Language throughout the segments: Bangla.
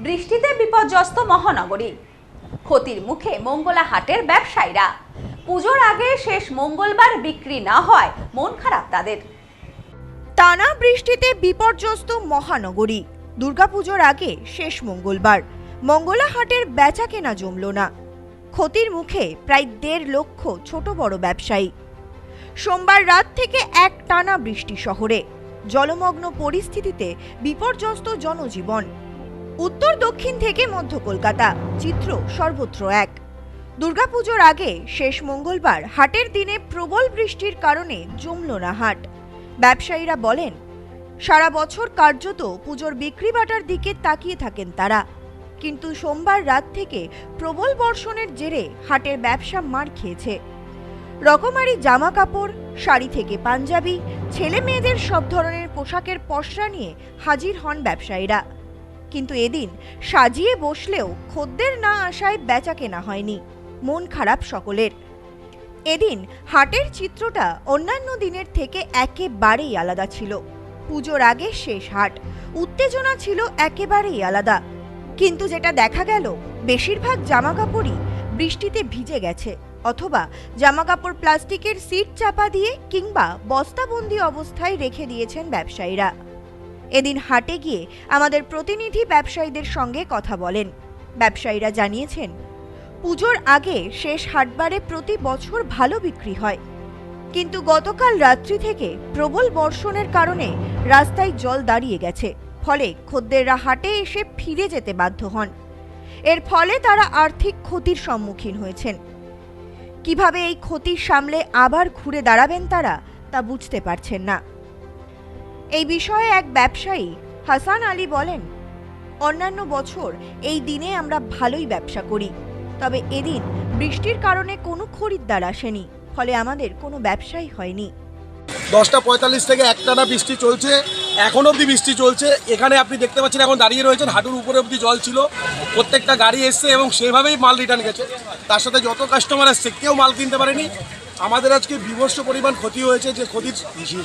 বৃষ্টিতে বিপর্যস্ত মহানগরী। ক্ষতির মুখে মঙ্গলা হাটের ব্যবসায়ীরা। পুজোর আগে শেষ মঙ্গলবার বিক্রি না হয়, মন খারাপ তাদের। টানা বৃষ্টিতে বিপর্যস্ত মহানগরী। দুর্গাপুজোর আগে শেষ মঙ্গলবার। মঙ্গলাহাটের বেচা কেনা জমল না। ক্ষতির মুখে প্রায় দেড় লক্ষ ছোট বড় ব্যবসায়ী। সোমবার রাত থেকে এক টানা বৃষ্টি শহরে। জলমগ্ন পরিস্থিতিতে বিপর্যস্ত জনজীবন। উত্তর দক্ষিণ থেকে মধ্য কলকাতা, চিত্র সর্বত্র এক। দুর্গাপুজোর আগে শেষ মঙ্গলবার হাটের দিনে প্রবল বৃষ্টির কারণে জমল না হাট। ব্যবসায়ীরা বলেন, সারা বছর কার্যত পুজোর বিক্রি বাটার দিকে তাকিয়ে থাকেন তারা। কিন্তু সোমবার রাত থেকে প্রবল বর্ষণের জেরে হাটের ব্যবসা মার খেয়েছে। রকমারি জামা কাপড় শাড়ি থেকে পাঞ্জাবি, ছেলে মেয়েদের সব ধরনের পোশাকের পসরা নিয়ে হাজির হন ব্যবসায়ীরা। কিন্তু এদিন সাজিয়ে বসলেও খদ্দের না আসায় বেচা কেনা হয়নি, মন খারাপ সকলের। এদিন হাটের চিত্রটা অন্যান্য দিনের থেকে একেবারেই আলাদা ছিল। পুজোর আগে শেষ হাট, উত্তেজনা ছিল একেবারেই আলাদা। কিন্তু যেটা দেখা গেল, বেশিরভাগ জামাকাপড়ই বৃষ্টিতে ভিজে গেছে, অথবা জামাকাপড় প্লাস্টিকের সিট চাপা দিয়ে কিংবা বস্তাবন্দি অবস্থায় রেখে দিয়েছেন ব্যবসায়ীরা। এদিন হাটে গিয়ে আমাদের প্রতিনিধি ব্যবসায়ীদের সঙ্গে কথা বলেন। ব্যবসায়ীরা জানিয়েছেন, পুজোর আগে শেষ হাটবারে প্রতি বছর ভালো বিক্রি হয়। কিন্তু গতকাল রাত্রি থেকে প্রবল বর্ষণের কারণে রাস্তায় জল দাঁড়িয়ে গেছে। ফলে খদ্দেররা হাটে এসে ফিরে যেতে বাধ্য হন। এর ফলে তারা আর্থিক ক্ষতির সম্মুখীন হয়েছেন। কীভাবে এই ক্ষতি সামলে আবার ঘুরে দাঁড়াবেন তারা তা বুঝতে পারছেন না। এই বিষয়ে এক ব্যবসায়ী, হাসান আলী বলেন, অন্যান্য বছর এই দিনে আমরা ভালোই ব্যবসা করি, তবে এদিন বৃষ্টির কারণে কোনো খরিদ্দার আসেনি, ফলে আমাদের কোনো ব্যবসাই হয়নি। দশটা পঁয়তাল্লিশ থেকে একটানা বৃষ্টি চলছে, এখন অবধি বৃষ্টি চলছে। এখানে আপনি দেখতে পাচ্ছেন এখন দাঁড়িয়ে রয়েছেন, হাঁটুর উপরে অবধি জল ছিল। প্রত্যেকটা গাড়ি এসছে এবং সেভাবেই মাল রিটার্ন গেছে। তার সাথে যত কাস্টমার এসছে, কেউ মাল কিনতে পারেনি। আমাদের আজকে বিভৎস পরিমাণ ক্ষতি হয়েছে, যে ক্ষতির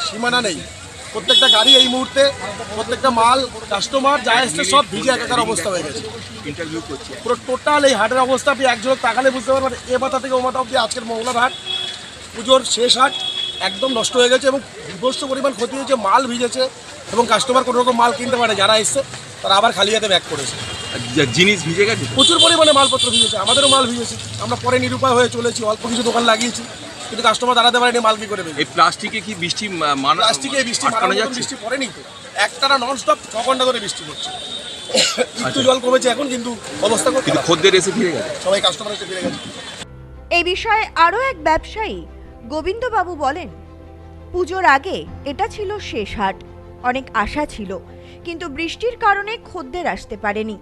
সীমানা নেই। প্রত্যেকটা গাড়ি এই মুহূর্তে প্রত্যেকটা মাল কাস্টমার যা এসছে সব ভিজে একাকার অবস্থা হয়ে গেছে। ইন্টারভিউ করছে পুরো টোটাল এই হাটের অবস্থা আপনি এক ঝলক তাকালে বুঝতে পারবেন এ মাথা থেকে ও মাথা অবধি আজকের মঙ্গলার হাট। পুজোর শেষ হাট একদম নষ্ট হয়ে গেছে এবং বিভৎস পরিমাণ ক্ষতি হয়েছে মাল ভিজেছে এবং কাস্টমার কোনো রকম মাল কিনতে পারে যারা এসছে তারা আবার খালি হাতে ব্যাক করেছে। জিনিস ভিজে গেছে? প্রচুর পরিমাণে মালপত্র ভিজেছে আমাদেরও মাল ভিজেছে। আমরা পরে নিরুপায় হয়ে চলেছি অল্প কিছু দোকান লাগিয়েছি। কিন্তু কাস্টমার দাঁড়াতে পারেনি মাল কি করে এই প্লাস্টিকে কি বৃষ্টি প্লাস্টিকে বৃষ্টি মতন যাচ্ছে? বৃষ্টি পড়েনি তো? একটানা নন স্টপ ছ ঘণ্টা ধরে বৃষ্টি পড়ছে। একটু আচ্ছা। জল কমেছে এখন কিন্তু অবস্থা কিন্তু খদ্দের এসে ফিরে গেছে। সবাই কাস্টমার এসে ফিরে গেছে। এই বিষয়ে আরও এক ব্যবসায়ী গোবিন্দবাবু বলেন পুজোর আগে এটা ছিল শেষ হাট অনেক আশা ছিল কিন্তু বৃষ্টির কারণে খদ্দের আসতে পারেনি।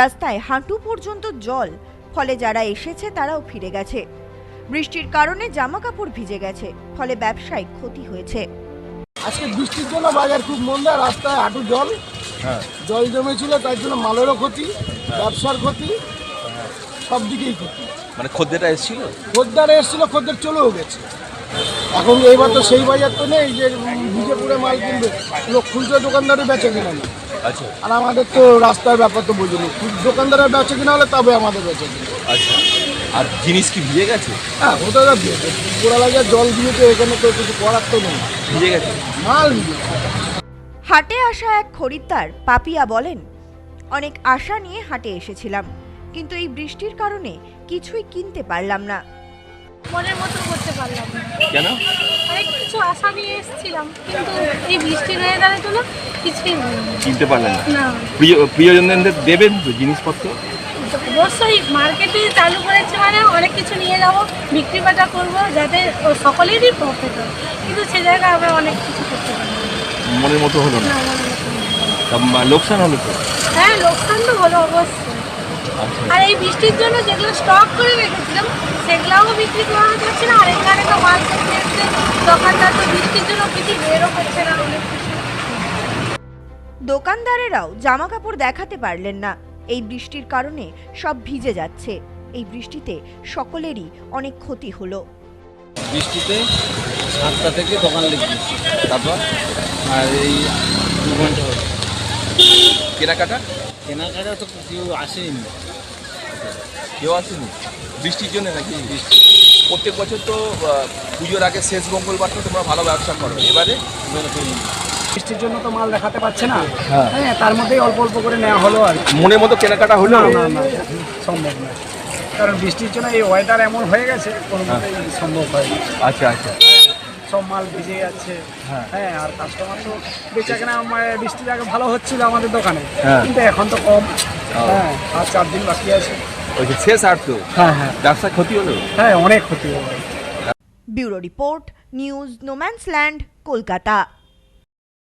রাস্তায় হাঁটু পর্যন্ত জল ফলে যারা এসেছে তারাও ফিরে গেছে। বৃষ্টির কারণে জামা কাপড় ভিজে গেছে ফলে ব্যবসায় ক্ষতি হয়েছে। আজকে বৃষ্টির জন্য বাজার খুব মন্দা রাস্তায় হাঁটু জল। জল জমেছিল তার জন্য মালেরও ক্ষতি ব্যবসার ক্ষতি সব দিকেই ক্ষতি। মানে খদ্দেরটা এসেছিল? খদ্দার এসেছিল খদ্দের চলেও গেছে। এখন এইবার তো সেই বাজার তো নেই যে ভিজে পুরে মাল কিনবে। লোক খুচরো দোকানদারও বেচে কিনা না। আচ্ছা। আর আমাদের তো রাস্তার ব্যাপার তো বুঝিনি। দোকানদারের বেচে কিনা হলে তবে আমাদের বেচে কিনা। আচ্ছা। আর জিনিস কি ভিজে গেছে? হ্যাঁ ওটা গোড়া লাগে জল দিয়েছে এখানে তো কিছু করার তো নেই। ভিজে গেছে। মাল ভিজে হাটে আসা এক খরিদ্দার পাপিয়া বলেন অনেক আশা নিয়ে হাটে এসেছিলাম কিন্তু এই বৃষ্টির কারণে কিছুই কিনতে পারলাম না। মনের মতো করতে পারলাম না। কেন? অনেক কিছু আশা নিয়ে এসেছিলাম কিন্তু এই বৃষ্টির ওয়েদারের জন্য কিছুই। কিনতে পারলেন না? না। প্রিয় প্রিয়জনদের দেবেন তো জিনিসপত্র? অবশ্যই মার্কেটে চালু করেছে মানে অনেক কিছু নিয়ে যাব বিক্রি বাটা করব যাতে সকলেরই প্রফিট হয়। কিন্তু সে জায়গায় আমরা অনেক কিছু করতে পারি মনের মতো হলো না? লোকসান হলো তো? হ্যাঁ লোকসান তো হলো অবশ্যই। আচ্ছা। আর এই বৃষ্টির জন্য যেগুলো স্টক করে রেখেছিলাম সেগুলোও বিক্রি করা যাচ্ছে না। আর এখানে তো মাল এসছে দোকানদার তো বৃষ্টির জন্য কিছু বেরও করছে না। অনেক কিছু দোকানদারেরাও জামা কাপড় দেখাতে পারলেন না। এই বৃষ্টির কারণে সব ভিজে যাচ্ছে। এই বৃষ্টিতে সকলেরই অনেক ক্ষতি হলো। বৃষ্টিতে সাতটা থেকে দোকান লেগেছি তারপর আর এই দু ঘণ্টা হলো। কেনাকাটা? কেনাকাটা তো কেউ আসেনি। কেউ আসেনি? বৃষ্টির জন্য নাকি? বৃষ্টি। প্রত্যেক বছর তো পুজোর আগে শেষ মঙ্গলবারটা তোমরা ভালো ব্যবসা করো এবারে বৃষ্টির জন্য তো মাল দেখাতে পারছে না। হ্যাঁ। তার মধ্যেই অল্প অল্প করে নেওয়া হলো আর। মনের মতো কেনাকাটা হলো? না না সম্ভব না কারণ বৃষ্টির জন্য এই ওয়েদার এমন হয়ে গেছে কোনো মতেই সম্ভব হয় আচ্ছা আচ্ছা। সব মাল ভিজে যাচ্ছে। হ্যাঁ। আর কাস্টমার তো বেচা কেনা মানে বৃষ্টির আগে ভালো হচ্ছিল আমাদের দোকানে হ্যাঁ। কিন্তু এখন তো কম। হ্যাঁ আর চার দিন বাকি আছে। ওই যে শেষ আর তো? হ্যাঁ হ্যাঁ। ব্যবসা ক্ষতি হলো? হ্যাঁ অনেক ক্ষতি হবে bureau report news no man's land Kolkata.